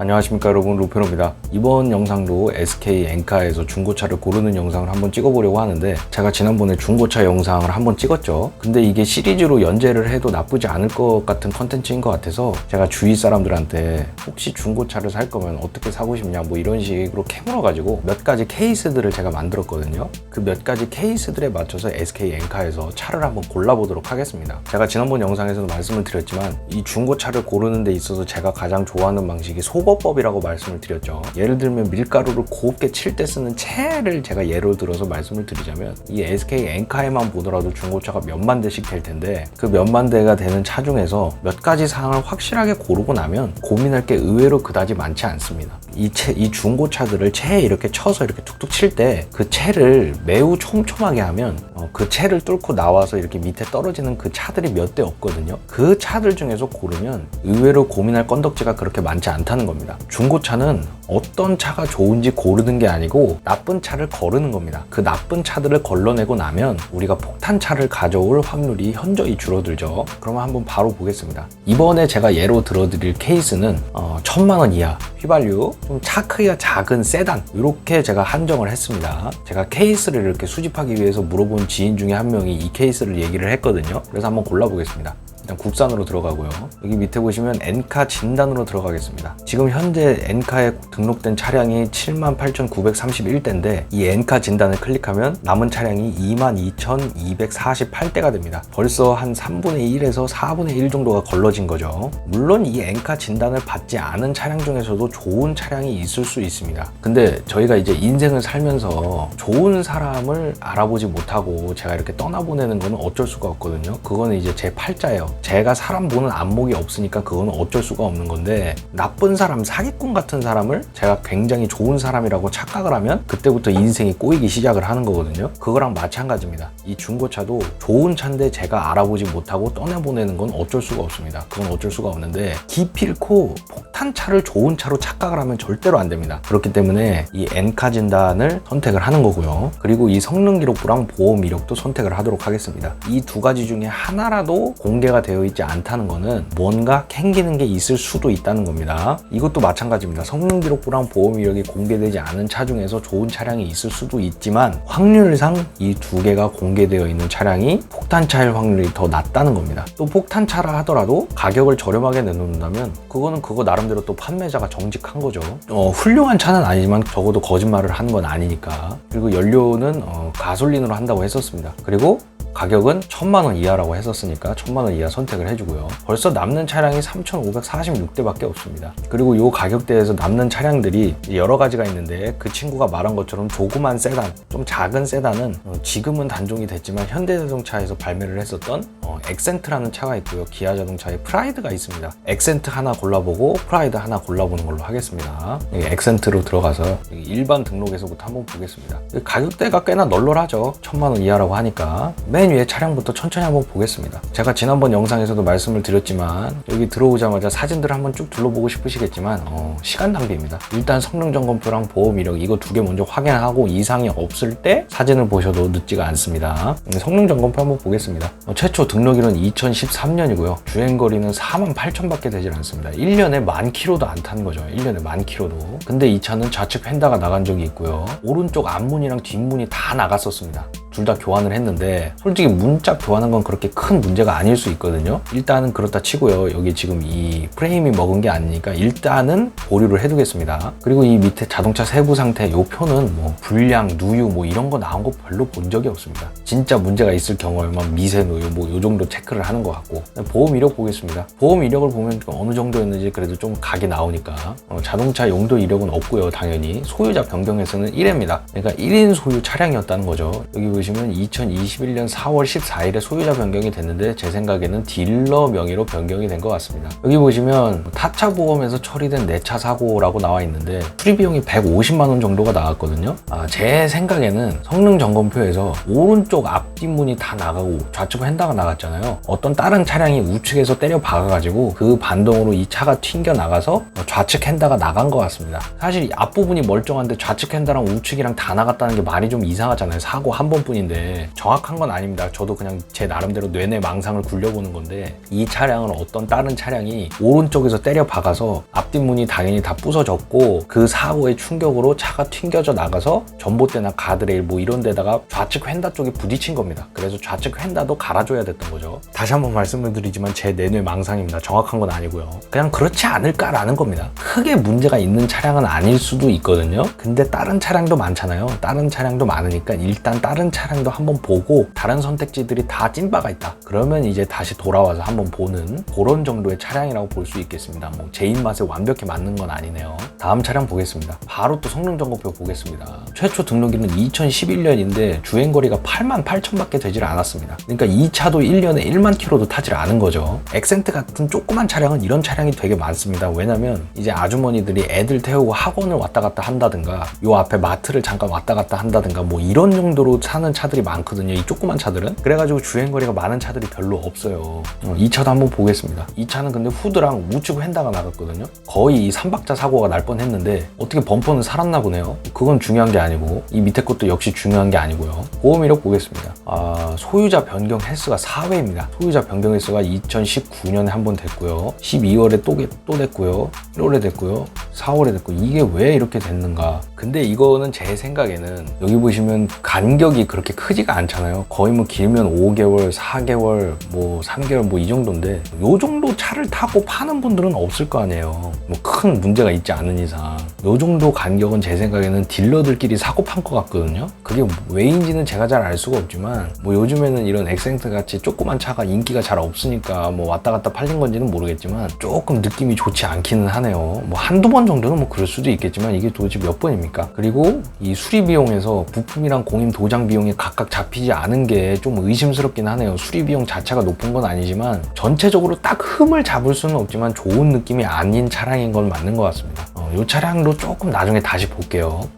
안녕하십니까 여러분. 루페로입니다. 이번 영상도 SK 엔카에서 중고차를 고르는 영상을 한번 찍어보려고 하는데 제가 지난번에 중고차 영상을 한번 찍었죠. 근데 이게 시리즈로 연재를 해도 나쁘지 않을 것 같은 컨텐츠인 것 같아서 제가 주위 사람들한테 혹시 중고차를 살 거면 어떻게 사고 싶냐 뭐 이런 식으로 캐물어 가지고 몇 가지 케이스들을 제가 만들었거든요. 그 몇 가지 케이스들에 맞춰서 SK 엔카에서 차를 한번 골라보도록 하겠습니다. 제가 지난번 영상에서도 말씀을 드렸지만 이 중고차를 고르는 데 있어서 제가 가장 좋아하는 방식이 소거 법이라고 말씀을 드렸죠 예를 들면 밀가루를 곱게 칠 때 쓰는 채를 제가 예로 들어서 말씀을 드리자면 이 SK 엔카에만 보더라도 중고차가 몇만 대씩 될 텐데 그 몇만 대가 되는 차 중에서 몇 가지 사항을 확실하게 고르고 나면 고민할 게 의외로 그다지 많지 않습니다 이 채, 이 중고차들을 채에 이렇게 쳐서 이렇게 툭툭 칠 때 그 채를 매우 촘촘하게 하면 어, 그 채를 뚫고 나와서 이렇게 밑에 떨어지는 그 차들이 몇 대 없거든요. 그 차들 중에서 고르면 의외로 고민할 건덕지가 그렇게 많지 않다는 겁니다. 중고차는 어떤 차가 좋은지 고르는 게 아니고 나쁜 차를 거르는 겁니다. 그 나쁜 차들을 걸러내고 나면 우리가 폭탄차를 가져올 확률이 현저히 줄어들죠. 그러면 한번 바로 보겠습니다. 이번에 제가 예로 들어드릴 케이스는 어, 천만 원 이하 휘발유 좀 차 크기가 작은 세단 이렇게 제가 한정을 했습니다. 제가 케이스를 이렇게 수집하기 위해서 물어본 지인 중에 한 명이 이 케이스를 얘기를 했거든요. 그래서 한번 골라보겠습니다. 국산으로 들어가고요. 여기 밑에 보시면 엔카 진단으로 들어가겠습니다. 지금 현재 엔카에 등록된 차량이 78,931대인데 이 엔카 진단을 클릭하면 남은 차량이 22,248대가 됩니다. 벌써 한 3분의 1에서 4분의 1 정도가 걸러진 거죠. 물론 이 엔카 진단을 받지 않은 차량 중에서도 좋은 차량이 있을 수 있습니다. 근데 저희가 이제 인생을 살면서 좋은 사람을 알아보지 못하고 제가 이렇게 떠나보내는 건 어쩔 수가 없거든요. 그거는 이제 제 팔자예요. 제가 사람 보는 안목이 없으니까 그건 어쩔 수가 없는 건데 나쁜 사람, 사기꾼 같은 사람을 제가 굉장히 좋은 사람이라고 착각을 하면 그때부터 인생이 꼬이기 시작을 하는 거거든요. 그거랑 마찬가지입니다. 이 중고차도 좋은 차인데 제가 알아보지 못하고 떠내보내는 건 어쩔 수가 없습니다. 그건 어쩔 수가 없는데 기필코 폭탄차를 좋은 차로 착각을 하면 절대로 안 됩니다. 그렇기 때문에 이 엔카 진단을 선택을 하는 거고요. 그리고 이 성능 기록부랑 보험 이력도 선택을 하도록 하겠습니다. 이 두 가지 중에 하나라도 공개가 되어 있지 않다는 거는 뭔가 캥기는 게 있을 수도 있다는 겁니다. 이것도 마찬가지입니다. 성능 기록부랑 보험 이력이 공개되지 않은 차 중에서 좋은 차량이 있을 수도 있지만 확률상 이 두 개가 공개되어 있는 차량이 폭탄차일 확률이 더 낮다는 겁니다. 또 폭탄차라 하더라도 가격을 저렴하게 내놓는다면 그거는 그거 나름대로 또 판매자가 정직한 거죠. 어, 훌륭한 차는 아니지만 적어도 거짓말을 하는 건 아니니까. 그리고 연료는 어, 가솔린으로 한다고 했었습니다. 그리고 가격은 천만 원 이하라고 했었으니까 천만 원 이하 선택을 해주고요. 벌써 남는 차량이 3,546대밖에 없습니다. 그리고 이 가격대에서 남는 차량들이 여러 가지가 있는데 그 친구가 말한 것처럼 조그만 세단, 좀 작은 세단은 어, 지금은 단종이 됐지만 현대자동차에서 발매를 했었던 어, 엑센트라는 차가 있고요. 기아 자동차에 프라이드가 있습니다. 엑센트 하나 골라보고 프라이드 하나 골라보는 걸로 하겠습니다. 여기 엑센트로 들어가서 일반 등록에서부터 한번 보겠습니다. 이 가격대가 꽤나 널널하죠. 천만 원 이하라고 하니까 맨 위에 차량부터 천천히 한번 보겠습니다. 제가 지난번 영상에서도 말씀을 드렸지만 여기 들어오자마자 사진들을 한번 쭉 둘러보고 싶으시겠지만 어, 시간 낭비입니다. 일단 성능 점검표랑 보험 이력 이거 두 개 먼저 확인하고 이상이 없을 때 사진을 보셔도 늦지가 않습니다. 성능 점검표 한번 보겠습니다. 어, 최초 등록일은 2013년이고요. 주행거리는 4만 8천밖에 되질 않습니다. 1년에 만 킬로도 안 타는 거죠. 1년에 만 킬로도. 근데 이 차는 좌측 펜다가 나간 적이 있고요. 오른쪽 앞문이랑 뒷문이 다 나갔었습니다. 둘 다 교환을 했는데 솔직히 문짝 교환한 건 그렇게 큰 문제가 아닐 수 있거든요. 일단은 그렇다 치고요. 여기 지금 이 프레임이 먹은 게 아니니까 일단은 보류를 해두겠습니다. 그리고 이 밑에 자동차 세부 상태 요 표는 뭐 불량, 누유 뭐 이런 거 나온 거 별로 본 적이 없습니다. 진짜 문제가 있을 경우에만 미세 누유 뭐 요 정도 체크를 하는 것 같고. 보험 이력 보겠습니다. 보험 이력을 보면 어느 정도였는지 그래도 좀 각이 나오니까. 어, 자동차 용도 이력은 없고요 당연히. 소유자 변경에서는 1회입니다. 그러니까 1인 소유 차량이었다는 거죠. 여기 보시면 2021년 4월 14일에 소유자 변경이 됐는데 제 생각에는 딜러 명의로 변경이 된 것 같습니다. 여기 보시면 타차 보험에서 처리된 내 차 사고라고 나와 있는데 수리 비용이 150만 원 정도가 나왔거든요. 아, 제 생각에는 성능 점검표에서 오른쪽 앞뒷문이 다 나가고 좌측 휀다가 나갔잖아요. 어떤 다른 차량이 우측에서 때려 박아가지고 그 반동으로 이 차가 튕겨 나가서 좌측 핸다가 나간 것 같습니다. 사실 이 앞부분이 멀쩡한데 좌측 핸다랑 우측이랑 다 나갔다는 게 말이 좀 이상하잖아요. 사고 한 번 뿐인데 정확한 건 아닙니다. 저도 그냥 제 나름대로 뇌내 망상을 굴려보는 건데 이 차량은 어떤 다른 차량이 오른쪽에서 때려 박아서 앞뒷문이 당연히 다 부서졌고 그 사고의 충격으로 차가 튕겨져 나가서 전봇대나 가드레일 뭐 이런 데다가 좌측 휀다 쪽에 부딪힌 겁니다. 그래서 좌측 휀다도 갈아줘야 됐던 거죠. 다시 한번 말씀을 드리지만 제 내뇌 망상입니다. 정확한 건 아니고요. 그냥 그렇지 않을까라는 겁니다. 크게 문제가 있는 차량은 아닐 수도 있거든요. 근데 다른 차량도 많잖아요. 다른 차량도 많으니까 일단 다른 차량 도 한번 보고 다른 선택지들이 다 찐바가 있다. 그러면 이제 다시 돌아와서 한번 보는 그런 정도의 차량이라고 볼 수 있겠습니다. 뭐 제 입맛에 완벽히 맞는 건 아니네요. 다음 차량 보겠습니다. 바로 또 성능 점검표 보겠습니다. 최초 등록일은 2011년인데 주행 거리가 8만 8천밖에 되질 않았습니다. 그러니까 이 차도 1년에 1만 킬로도 타질 않은 거죠. 엑센트 같은 조그만 차량은 이런 차량이 되게 많습니다. 왜냐면 이제 아주머니들이 애들 태우고 학원을 왔다 갔다 한다든가 요 앞에 마트를 잠깐 왔다 갔다 한다든가 뭐 이런 정도로 사는 차들이 많거든요. 이 조그만 차들은. 그래가지고 주행 거리가 많은 차들이 별로 없어요. 어, 이 차도 한번 보겠습니다. 이 차는 근데 후드랑 우측 휀다가 나갔거든요. 거의 이 3박자 사고가 날 뻔했는데 어떻게 범퍼는 살았나 보네요. 그건 중요한 게 아니고 이 밑에 것도 역시 중요한 게 아니고요. 보험 이력 보겠습니다. 아, 소유자 변경 횟수가 4회입니다. 소유자 변경 횟수가 2019년에 한 번 됐고요. 12월에 또, 게- 또 됐고요. 1월에 됐고요. 4월에 됐고 이게 왜 이렇게 됐는가? 근데 이거는 제 생각에는 여기 보시면 간격이 그렇게 크지가 않잖아요. 거의 뭐 길면 5개월, 4개월, 뭐 3개월 뭐 이 정도인데 요 정도 차를 타고 파는 분들은 없을 거 아니에요. 뭐 큰 문제가 있지 않은 이상 요 정도 간격은 제 생각에는 딜러들끼리 사고 판 것 같거든요. 그게 왜인지는 제가 잘 알 수가 없지만 뭐 요즘에는 이런 엑센트 같이 조그만 차가 인기가 잘 없으니까 뭐 왔다 갔다 팔린 건지는 모르겠지만 조금 느낌이 좋지 않기는 하네요. 뭐 한두 번 정도는 뭐 그럴 수도 있겠지만 이게 도대체 몇 번입니까? 그리고 이 수리 비용에서 부품이랑 공임 도장 비용이 각각 잡히지 않은 게 좀 의심스럽긴 하네요. 수리 비용 자체가 높은 건 아니지만 전체적으로 딱 흠을 잡을 수는 없지만 좋은 느낌이 아닌 차량인 건 맞는 것 같습니다. 어, 이 차량도 조금 나중에 다시 볼게요.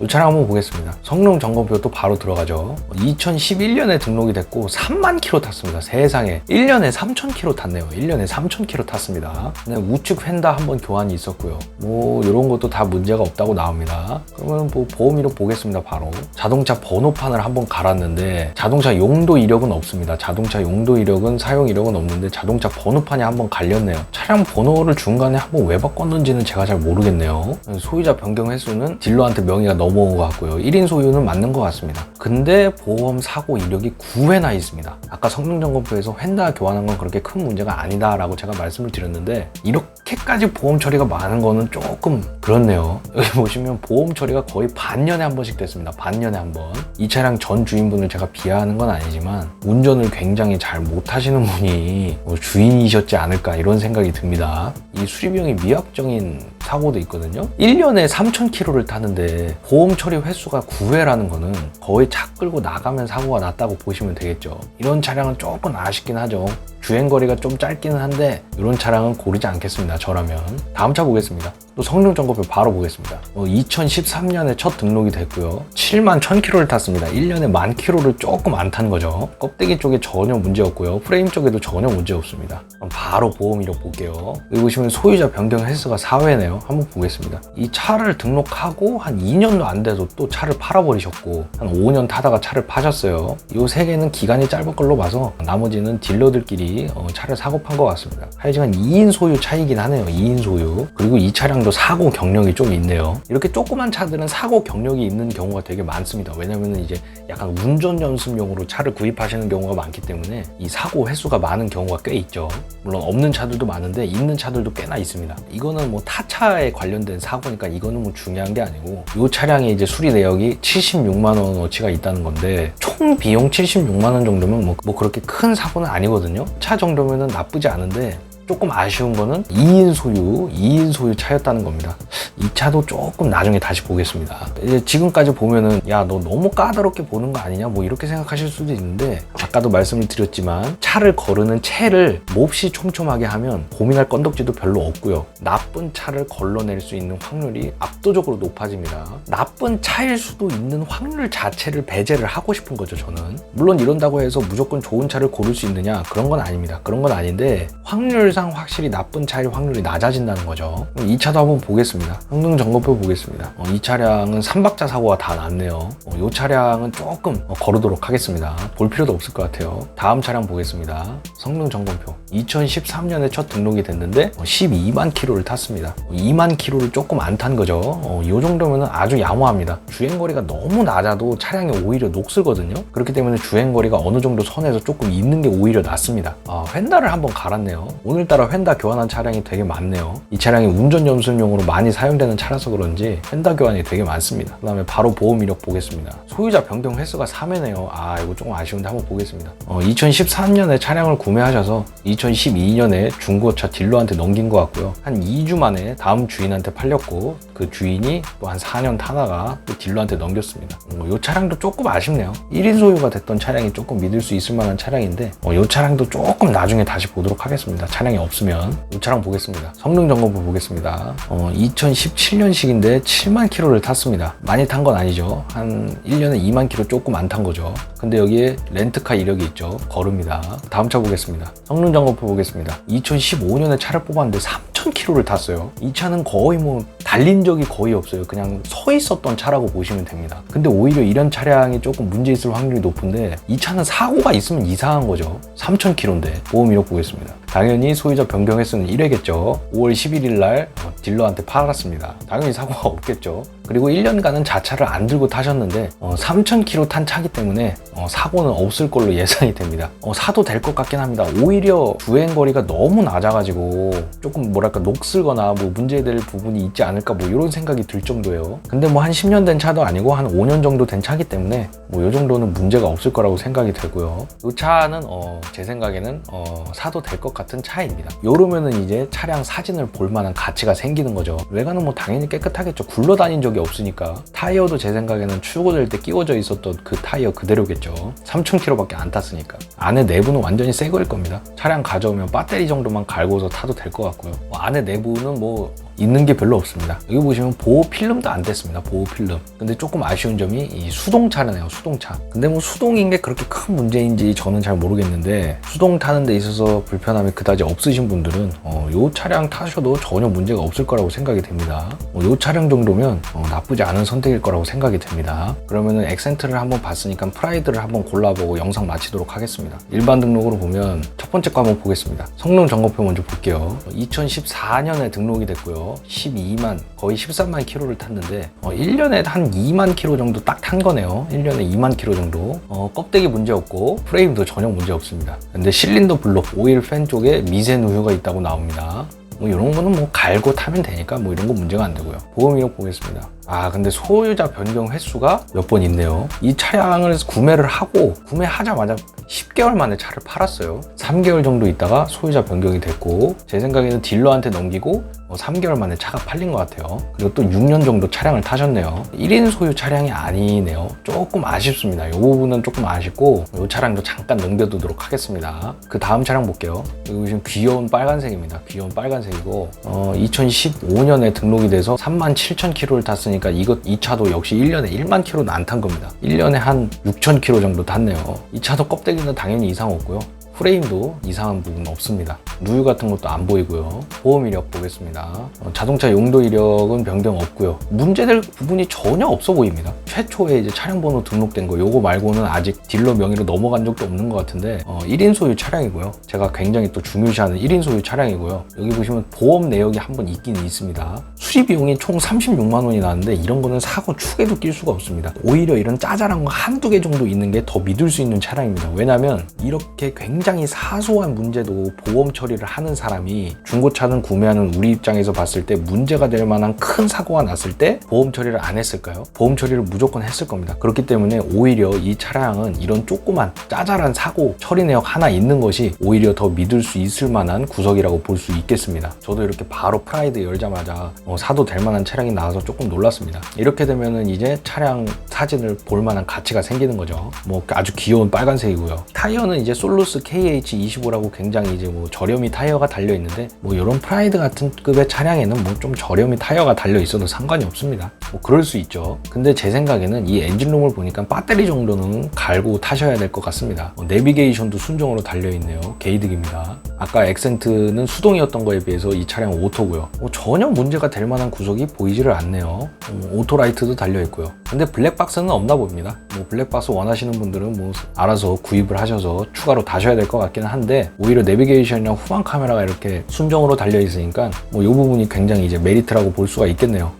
이 차량 한번 보겠습니다. 성능 점검표 또 바로 들어가죠. 2011년에 등록이 됐고 3만 킬로 탔습니다. 세상에 1년에 3천 킬로 탔네요. 1년에 3천 킬로 탔습니다. 우측 휀다 한번 교환이 있었고요. 뭐 이런 것도 다 문제가 없다고 나옵니다. 그러면 뭐 보험 이력 보겠습니다. 바로 자동차 번호판을 한번 갈았는데 자동차 용도 이력은 없습니다. 자동차 용도 이력은 사용 이력은 없는데 자동차 번호판이 한번 갈렸네요. 차량 번호를 중간에 한번 왜 바꿨는지는 제가 잘 모르겠네요. 소유자 변경 횟수는 딜러한테 명의가 같고요. 1인 소유는 맞는 것 같습니다. 근데 보험 사고 이력이 9회나 있습니다. 아까 성능점검표에서 휀다 교환한 건 그렇게 큰 문제가 아니다라고 제가 말씀을 드렸는데 이렇게까지 보험 처리가 많은 거는 조금 그렇네요. 여기 보시면 보험 처리가 거의 반년에 한 번씩 됐습니다. 반년에 한 번. 이 차량 전 주인분을 제가 비하하는 건 아니지만 운전을 굉장히 잘 못하시는 분이 뭐 주인이셨지 않을까 이런 생각이 듭니다. 이 수리비용이 미확정인 사고도 있거든요. 1년에 3,000km를 타는데 보험 처리 횟수가 9회라는 거는 거의 차 끌고 나가면 사고가 났다고 보시면 되겠죠. 이런 차량은 조금 아쉽긴 하죠. 주행 거리가 좀 짧기는 한데 이런 차량은 고르지 않겠습니다. 저라면 다음 차 보겠습니다. 또 성능 점검표 바로 보겠습니다. 2013년에 첫 등록이 됐고요. 7만 1000km를 탔습니다. 1년에 만 킬로를 조금 안 탄 거죠. 껍데기 쪽에 전혀 문제 없고요. 프레임 쪽에도 전혀 문제 없습니다. 바로 보험 이력 볼게요. 여기 보시면 소유자 변경 횟수가 4회네요. 한번 보겠습니다. 이 차를 등록하고 한 2년도 안 돼서 또 차를 팔아버리셨고 한 5년 타다가 차를 파셨어요. 이 세 개는 기간이 짧은 걸로 봐서 나머지는 딜러들끼리 어, 차를 사고 판 것 같습니다. 하여간 2인 소유 차이긴 하네요. 2인 소유. 그리고 이 차량도 사고 경력이 좀 있네요. 이렇게 조그만 차들은 사고 경력이 있는 경우가 되게 많습니다. 왜냐면 이제 약간 운전 연습용으로 차를 구입하시는 경우가 많기 때문에 이 사고 횟수가 많은 경우가 꽤 있죠. 물론 없는 차들도 많은데 있는 차들도 꽤나 있습니다. 이거는 뭐 타차에 관련된 사고니까 이거는 뭐 중요한 게 아니고 이 차량의 이제 수리 내역이 76만 원어치가 있다는 건데 총 비용 76만 원 정도면 뭐, 뭐 그렇게 큰 사고는 아니거든요. 차 정도면은 나쁘지 않은데 조금 아쉬운 거는 2인 소유, 2인 소유 차였다는 겁니다. 이 차도 조금 나중에 다시 보겠습니다. 이제 지금까지 보면은 야 너 너무 까다롭게 보는 거 아니냐 뭐 이렇게 생각하실 수도 있는데 아까도 말씀을 드렸지만 차를 거르는 채를 몹시 촘촘하게 하면 고민할 건덕지도 별로 없고요. 나쁜 차를 걸러낼 수 있는 확률이 압도적으로 높아집니다. 나쁜 차일 수도 있는 확률 자체를 배제를 하고 싶은 거죠 저는. 물론 이런다고 해서 무조건 좋은 차를 고를 수 있느냐 그런 건 아닙니다. 그런 건 아닌데 확률 소유상 확실히 나쁜 차일 확률이 낮아진다는 거죠. 그럼 이 차도 한번 보겠습니다. 성능 점검표 보겠습니다. 어, 이 차량은 3박자 사고가 다 났네요. 어, 이 차량은 조금 어, 거르도록 하겠습니다. 볼 필요도 없을 것 같아요. 다음 차량 보겠습니다. 성능 점검표. 2013년에 첫 등록이 됐는데 12만 킬로를 탔습니다. 2만 킬로를 조금 안 탄 거죠. 어, 이 정도면 아주 양호합니다. 주행거리가 너무 낮아도 차량이 오히려 녹슬거든요. 그렇기 때문에 주행거리가 어느 정도 선에서 조금 있는 게 오히려 낫습니다. 아, 휀다를 한번 갈았네요. 오늘 따라 휀다 교환한 차량이 되게 많네요. 이 차량이 운전 연습용으로 많이 사용되는 차라서 그런지 휀다 교환이 되게 많습니다. 그 다음에 바로 보험 이력 보겠습니다. 소유자 변경 횟수가 3회네요. 아, 이거 조금 아쉬운데 한번 보겠습니다. 어, 2013년에 차량을 구매하셔서 2012년에 중고차 딜러한테 넘긴 것 같고요. 한 2주 만에 다음 주인한테 팔렸고 그 주인이 또 한 4년 타다가 또 딜러한테 넘겼습니다. 어, 이 차량도 조금 아쉽네요. 1인 소유가 됐던 차량이 조금 믿을 수 있을 만한 차량인데 어, 이 차량도 조금 나중에 다시 보도록 하겠습니다. 차량 이 없으면 이 차량 보겠습니다. 성능 점검부 보겠습니다. 어, 2017년식인데 7만 킬로를 탔습니다. 많이 탄 건 아니죠. 한 1년에 2만 킬로 조금 안 탄 거죠. 근데 여기에 렌트카 이력이 있죠. 걸음니다. 다음 차 보겠습니다. 성능 점검표 보겠습니다. 2015년에 차를 뽑았는데 3,000km를 탔어요. 이 차는 거의 뭐 달린 적이 거의 없어요. 그냥 서 있었던 차라고 보시면 됩니다. 근데 오히려 이런 차량이 조금 문제 있을 확률이 높은데 이 차는 사고가 있으면 이상한 거죠. 3,000km인데 보험 이력 보겠습니다. 당연히 소유자 변경 횟수는 1회겠죠. 5월 11일 날 어, 딜러한테 팔았습니다. 당연히 사고가 없겠죠. 그리고 1년간은 자차를 안 들고 타셨는데 어, 3,000km 탄 차기 때문에 어, 사고는 없을 걸로 예상이 됩니다. 어, 사도 될 것 같긴 합니다. 오히려 주행 거리가 너무 낮아가지고 조금 뭐랄까 녹슬거나 뭐 문제될 부분이 있지 않을까 뭐 이런 생각이 들 정도예요. 근데 뭐 한 10년 된 차도 아니고 한 5년 정도 된 차기 때문에 뭐 이 정도는 문제가 없을 거라고 생각이 되고요. 이 차는 어, 제 생각에는 어, 사도 될 것 같은 차입니다. 요러면은 이제 차량 사진을 볼 만한 가치가 생기는 거죠. 외관은 뭐 당연히 깨끗하겠죠. 굴러다닌 적이 없으니까 타이어도 제 생각에는 출고될 때 끼워져 있었던 그 타이어 그대로겠죠. 3,000km밖에 안 탔으니까. 안에 내부는 완전히 새 거일 겁니다. 차량 가져오면 배터리 정도만 갈고서 타도 될 것 같고요. 뭐 안에 내부는 뭐 있는 게 별로 없습니다. 여기 보시면 보호 필름도 안 됐습니다. 보호 필름. 근데 조금 아쉬운 점이 이 수동차네요. 수동차. 근데 뭐 수동인 게 그렇게 큰 문제인지 저는 잘 모르겠는데 수동 타는 데 있어서 불편함이 그다지 없으신 분들은 어, 요 차량 타셔도 전혀 문제가 없을 거라고 생각이 됩니다. 어, 요 차량 정도면 어, 나쁘지 않은 선택일 거라고 생각이 됩니다. 그러면은 엑센트를 한번 봤으니까 프라이드를 한번 골라보고 영상 마치도록 하겠습니다. 일반 등록으로 보면 첫 번째 거 한번 보겠습니다. 성능 점검표 먼저 볼게요. 2014년에 등록이 됐고요. 12만 거의 13만 킬로를 탔는데 어, 1년에 한 2만 킬로 정도 딱 탄 거네요. 1년에 2만 킬로 정도. 어, 껍데기 문제 없고 프레임도 전혀 문제 없습니다. 근데 실린더 블록 오일 팬 쪽에 미세 누 유가 있다고 나옵니다. 뭐 이런 거는 뭐 갈고 타면 되니까 뭐 이런 거 문제가 안 되고요. 보험 이력 보겠습니다. 아 근데 소유자 변경 횟수가 몇 번 있네요. 이 차량을 구매를 하고 구매하자마자 10개월 만에 차를 팔았어요. 3개월 정도 있다가 소유자 변경이 됐고 제 생각에는 딜러한테 넘기고 3개월 만에 차가 팔린 것 같아요. 그리고 또 6년 정도 차량을 타셨네요. 1인 소유 차량이 아니네요. 조금 아쉽습니다. 이 부분은 조금 아쉽고 이 차량도 잠깐 넘겨두도록 하겠습니다. 그 다음 차량 볼게요. 여기 지금 귀여운 빨간색입니다. 귀여운 빨간색이고 어, 2015년에 등록이 돼서 3만 7천 킬로를 탔으니 까 이것 이 차도 역시 1년에 1만 킬로는 안 탄 겁니다. 1년에 한 6천 킬로 정도 탔네요. 이 차도 껍데기는 당연히 이상 없고요. 프레임도 이상한 부분 없습니다. 누유 같은 것도 안 보이고요. 보험 이력 보겠습니다. 어, 자동차 용도 이력은 변경 없고요. 문제될 부분이 전혀 없어 보입니다. 최초에 이제 차량 번호 등록된 거 요거 말고는 아직 딜러 명의로 넘어간 적도 없는 것 같은데 어, 1인 소유 차량이고요. 제가 굉장히 또 중요시하는 1인 소유 차량이고요. 여기 보시면 보험 내역이 한 번 있긴 있습니다. 수리 비용이 총 36만 원이 나는데 이런 거는 사고 축에도 낄 수가 없습니다. 오히려 이런 짜잘한 거 한두 개 정도 있는 게 더 믿을 수 있는 차량입니다. 왜냐면 이렇게 굉장히 사소한 문제도 보험 처리를 하는 사람이 중고차는 구매하는 우리 입장에서 봤을 때 문제가 될 만한 큰 사고가 났을 때 보험 처리를 안 했을까요? 보험 처리를 무조건 했을 겁니다. 그렇기 때문에 오히려 이 차량은 이런 조그만 짜잘한 사고 처리 내역 하나 있는 것이 오히려 더 믿을 수 있을 만한 구석이라고 볼 수 있겠습니다. 저도 이렇게 바로 프라이드 열자마자 어, 사도 될 만한 차량이 나와서 조금 놀랐습니다. 이렇게 되면은 이제 차량 사진을 볼 만한 가치가 생기는 거죠. 뭐 아주 귀여운 빨간색이고요. 타이어는 이제 솔루스 KH25라고 굉장히 이제 뭐 저렴이 타이어가 달려 있는데 뭐 이런 프라이드 같은 급의 차량에는 뭐 좀 저렴이 타이어가 달려 있어도 상관이 없습니다. 뭐 그럴 수 있죠. 근데 제 생각에는 이 엔진룸을 보니까 배터리 정도는 갈고 타셔야 될 것 같습니다. 어, 내비게이션도 순정으로 달려 있네요. 게이득입니다. 아까 액센트는 수동이었던 거에 비해서 이 차량 오토고요. 뭐 전혀 문제가 될 만한 구석이 보이지를 않네요. 어, 오토라이트도 달려 있고요. 근데 블랙박스는 없나 봅니다. 뭐 블랙박스 원하시는 분들은 뭐 알아서 구입을 하셔서 추가로 다셔야 될것 같기는 한데 오히려 내비게이션이랑 후방 카메라가 이렇게 순정으로 달려 있으니까 뭐이 부분이 굉장히 이제 메리트라고 볼 수가 있겠네요.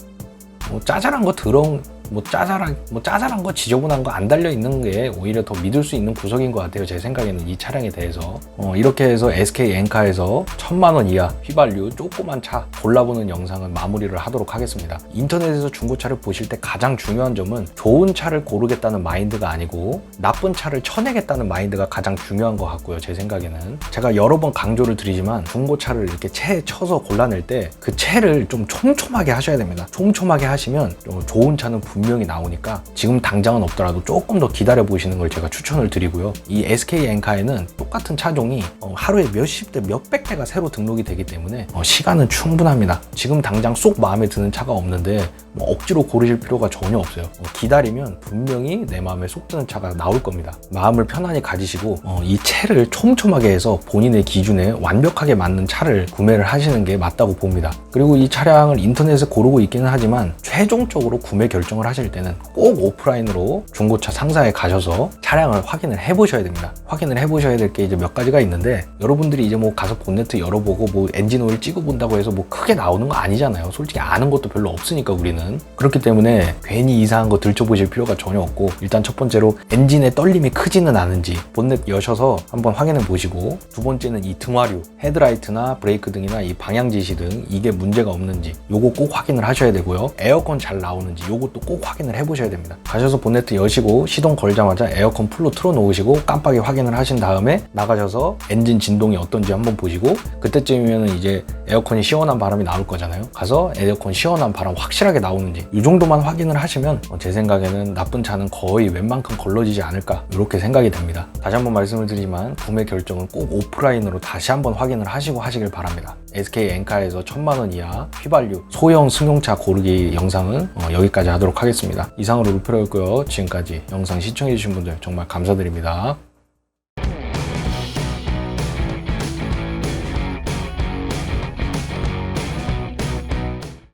뭐 짜잘한 거 더러운 뭐 짜잘한 뭐 짜잘한 거 지저분한 거 안 달려 있는 게 오히려 더 믿을 수 있는 구석인 것 같아요 제 생각에는 이 차량에 대해서. 어, 이렇게 해서 SK 엔카에서 천만 원 이하 휘발유 조그만 차 골라보는 영상은 마무리를 하도록 하겠습니다. 인터넷에서 중고차를 보실 때 가장 중요한 점은 좋은 차를 고르겠다는 마인드가 아니고 나쁜 차를 쳐내겠다는 마인드가 가장 중요한 것 같고요 제 생각에는. 제가 여러 번 강조를 드리지만 중고차를 이렇게 채에 쳐서 골라낼 때 그 채를 좀 촘촘하게 하셔야 됩니다. 촘촘하게 하시면 좀 좋은 차는 분명히 나오니까 지금 당장은 없더라도 조금 더 기다려 보시는 걸 제가 추천을 드리고요. 이 SK 엔카에는 똑같은 차종이 어, 하루에 몇십 대, 몇백 대가 새로 등록이 되기 때문에 어, 시간은 충분합니다. 지금 당장 쏙 마음에 드는 차가 없는데 뭐 억지로 고르실 필요가 전혀 없어요. 어, 기다리면 분명히 내 마음에 쏙 드는 차가 나올 겁니다. 마음을 편안히 가지시고 어, 이 채를 촘촘하게 해서 본인의 기준에 완벽하게 맞는 차를 구매를 하시는 게 맞다고 봅니다. 그리고 이 차량을 인터넷에 고르고 있기는 하지만 최종적으로 구매 결정을 하실 때는 꼭 오프라인으로 중고차 상사에 가셔서 차량을 확인을 해보셔야 됩니다. 확인을 해보셔야 될 게 이제 몇 가지가 있는데 여러분들이 이제 뭐 가서 본네트 열어보고 뭐 엔진 오일 찍어본다고 해서 뭐 크게 나오는 거 아니잖아요. 솔직히 아는 것도 별로 없으니까 우리는 그렇기 때문에 괜히 이상한 거 들춰보실 필요가 전혀 없고 일단 첫 번째로 엔진의 떨림이 크지는 않은지 본넷 여셔서 한번 확인해 보시고 두 번째는 이 등화류 헤드라이트나 브레이크 등이나 이 방향 지시 등 이게 문제가 없는지 요거 꼭 확인을 하셔야 되고요. 에어컨 잘 나오는지 요것도 꼭 확인을 해보셔야 됩니다. 가셔서 본네트 여시고 시동 걸자마자 에어컨 풀로 틀어 놓으시고 깜빡이 확인을 하신 다음에 나가셔서 엔진 진동이 어떤지 한번 보시고 그때쯤이면 이제 에어컨이 시원한 바람이 나올 거잖아요. 가서 에어컨 시원한 바람 확실하게 나오는지 이 정도만 확인을 하시면 어, 제 생각에는 나쁜 차는 거의 웬만큼 걸러지지 않을까 이렇게 생각이 됩니다. 다시 한번 말씀을 드리지만 구매 결정은 꼭 오프라인으로 다시 한번 확인을 하시고 하시길 바랍니다. SK 엔카에서 천만 원 이하 휘발유 소형 승용차 고르기 영상은 어, 여기까지 하도록 하겠습니다. 이상으로 루페로였고요. 지금까지 영상 시청해주신 분들 정말 감사드립니다.